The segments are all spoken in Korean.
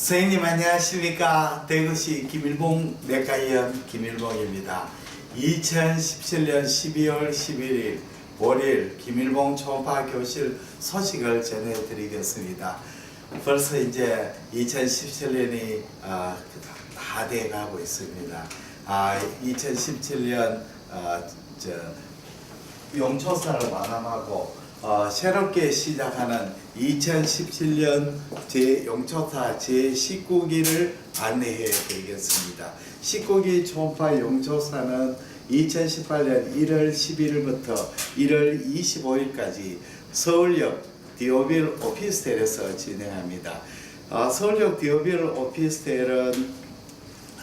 선생님 안녕하십니까? 대구시 김일봉 내과의원 김일봉입니다. 2017년 12월 11일 월요일 김일봉 초음파 교실 소식을 전해드리겠습니다. 벌써 이제 2017년이 다 돼가고 있습니다. 아, 2017년 어, 저 용초사를 마감하고 어, 새롭게 시작하는 2017년 제 용초사 제19기를 안내해 드리겠습니다. 19기 초음파 용초사는 2018년 1월 11일부터 1월 25일까지 서울역 디오빌 오피스텔에서 진행합니다. 어, 서울역 디오빌 오피스텔은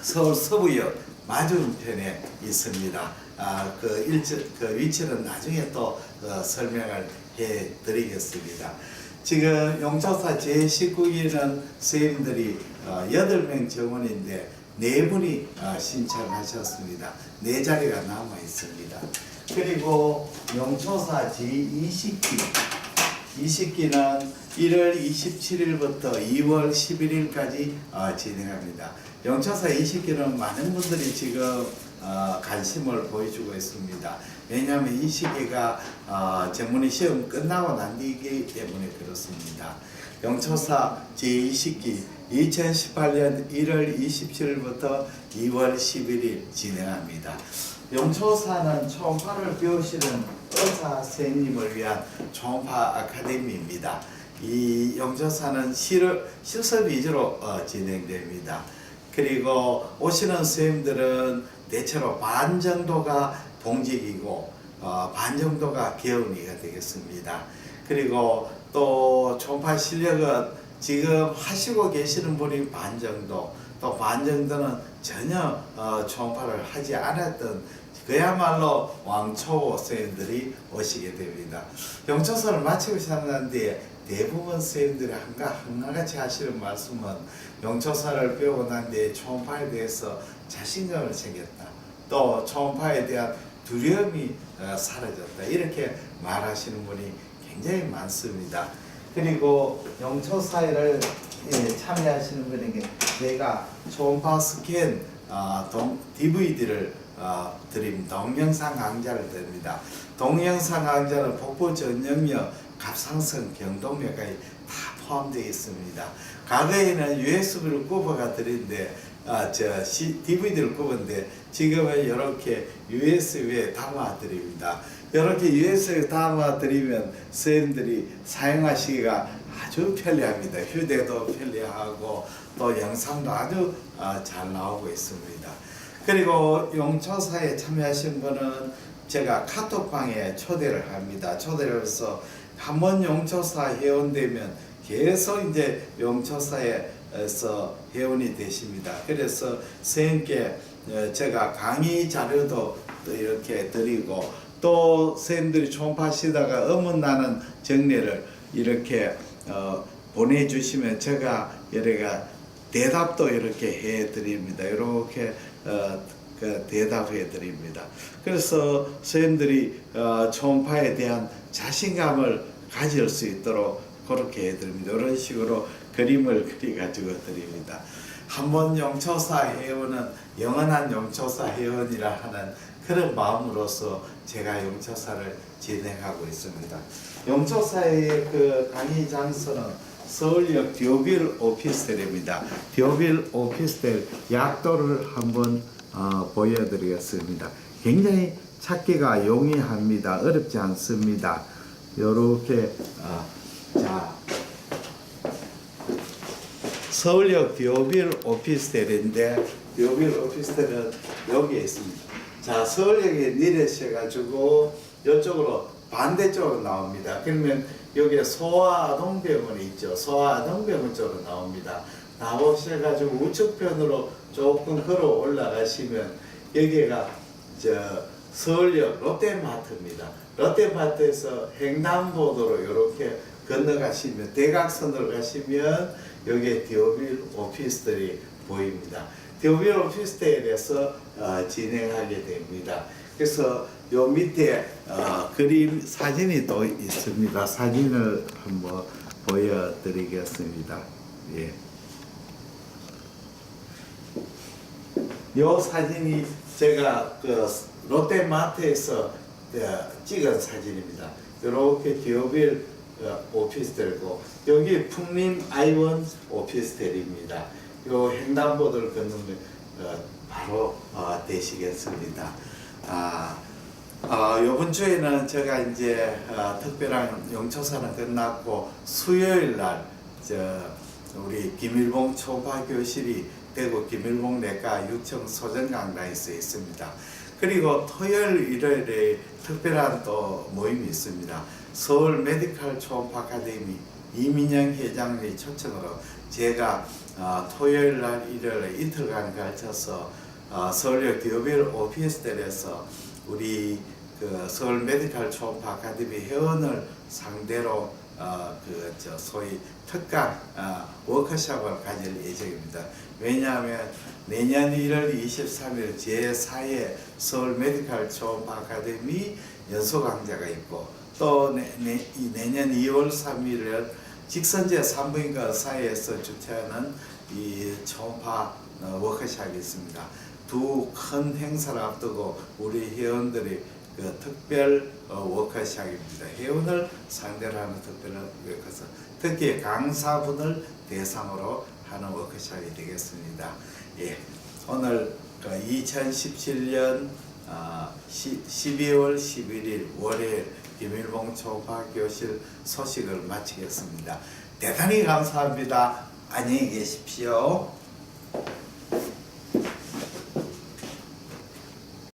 서울 서부역 맞은편에 있습니다. 아, 그 일정, 그 위치는 나중에 또 어, 설명을 해 드리겠습니다. 지금 용초사 제19기는 선생님들이 어, 8명 정원인데 네 분이 어, 신청하셨습니다. 네 자리가 남아 있습니다. 그리고 용초사 제20기 20기는 1월 27일부터 2월 11일까지 어, 진행합니다. 영차사 20기는 많은 분들이 지금 어, 관심을 보여주고 있습니다. 왜냐하면 이 시기가 어, 전문의 시험 끝나고 난 뒤이기 때문에 그렇습니다. 영초사 제20기 2018년 1월 27일부터 2월 11일 진행합니다. 영초사는 초음파를 배우시는 의사 선생님을 위한 초음파 아카데미입니다. 이 영초사는 실, 실습 위주로 어, 진행됩니다. 그리고 오시는 선생님들은 대체로 반 정도가 동직이고 어, 반 정도가 개운이가 되겠습니다. 그리고 또 초음파 실력은 지금 하시고 계시는 분이 반 정도 또 반 정도는 전혀 어, 초음파를 하지 않았던 그야말로 왕초보 선생님들이 오시게 됩니다. 영초선을 마치고 난 뒤에 대부분 선생님들이 한가, 한가같이 하시는 말씀은 영초사를 배우고 난 뒤에 초음파에 대해서 자신감을 챙겼다. 또 초음파에 대한 두려움이 어, 사라졌다. 이렇게 말하시는 분이 굉장히 많습니다. 그리고 영초 사회를 예, 참여하시는 분에게 제가 초음파 스캔 DVD를 어, 드립니다. 동영상 강좌를 드립니다. 동영상 강좌는 복부 전역력, 갑상선, 경동맥까지 다 포함되어 있습니다. 과거에는 USB를 꼽아가 드린데 아, 저 DVD를 꼽은데 지금은 이렇게 USB에 담아 드립니다. 이렇게 USB에 담아 드리면 선생님들이 사용하시기가 아주 편리합니다. 휴대도 편리하고 또 영상도 아주 아, 잘 나오고 있습니다. 그리고 용초사에 참여하신 분은 제가 카톡방에 초대를 합니다. 초대를 해서 한번 용초사 회원되면 계속 이제 용초사에서 회원이 되십니다. 그래서 선생님께 어, 제가 강의 자료도 또 이렇게 드리고 또 선생님들이 총파시다가 의문나는 정리를 이렇게 어, 보내주시면 제가 여러가 대답도 이렇게 해드립니다. 이렇게 어, 그 대답해 드립니다. 그래서 선생님들이 어, 초음파에 대한 자신감을 가질 수 있도록 그렇게 해드립니다. 이런 식으로 그림을 그려가지고 드립니다. 한번 용초사 회원은 영원한 용초사 회원이라 하는 그런 마음으로서 제가 용초사를 진행하고 있습니다. 용초사의 그 강의 장소는 서울역 디오빌 오피스텔입니다. 디오빌 오피스텔 약도를 한번 어, 보여드리겠습니다. 굉장히 찾기가 용이합니다. 어렵지 않습니다. 이렇게 어, 자 서울역 디오빌 오피스텔인데 디오빌 오피스텔은 여기에 있습니다. 자 서울역에 내리셔가지고 이쪽으로 반대쪽으로 나옵니다. 그러면 여기에 소아아동병원이 있죠. 소아아동병원 쪽으로 나옵니다. 나오셔가지고 우측편으로 조금 걸어 올라가시면 여기가 저 서울역 롯데마트입니다. 롯데마트에서 횡단보도로 이렇게 건너가시면 대각선으로 가시면 여기에 디오빌 오피스텔이 보입니다. 디오빌 오피스텔에서 어, 진행하게 됩니다. 그래서 요 밑에 어, 그림 사진이 또 있습니다. 사진을 한번 보여드리겠습니다. 예. 요 사진이 제가 그 롯데마트에서 어, 찍은 사진입니다. 이렇게 디오빌 어, 오피스텔이고 여기 풍림 아이원 오피스텔입니다. 요 횡단보도를 걷는 어, 바로 어, 되시겠습니다. 아, 어, 이번 주에는 제가 이제 어, 특별한 영초사는 끝났고 수요일 날 저 우리 김일봉 초파 교실이 대구 김일봉 내과 육청 소전 강당에서 있습니다. 그리고 토요일 일요일에 특별한 또 모임이 있습니다. 서울 메디칼 초음파 아카데미 이민영 회장의 초청으로 제가 어, 토요일 날 일요일 날 이틀간 걸쳐서 어, 서울역 디오빌 오피스텔에서 우리 그 서울 메디칼 초음파 아카데미 회원을 상대로 어, 그 저 소위 특강 어, 워크숍을 가질 예정입니다. 왜냐하면 내년 1월 23일 제4회 서울 메디칼 초음파 아카데미 연수 강좌가 있고 또 내, 내, 이 내년 2월 3일을 직선제 산부인과 사이에서 주최하는 이 초음파 어, 워크숍이 있습니다. 두 큰 행사를 앞두고 우리 회원들이 그 특별 어, 워크숍입니다. 회원을 상대로 하는 특별 워크숍, 특히 강사분을 대상으로 하는 워크숍이 되겠습니다. 예, 오늘 그 2017년 어, 12월 11일 월요일 김일봉 초파 교실 소식을 마치겠습니다. 대단히 감사합니다. 안녕히 계십시오.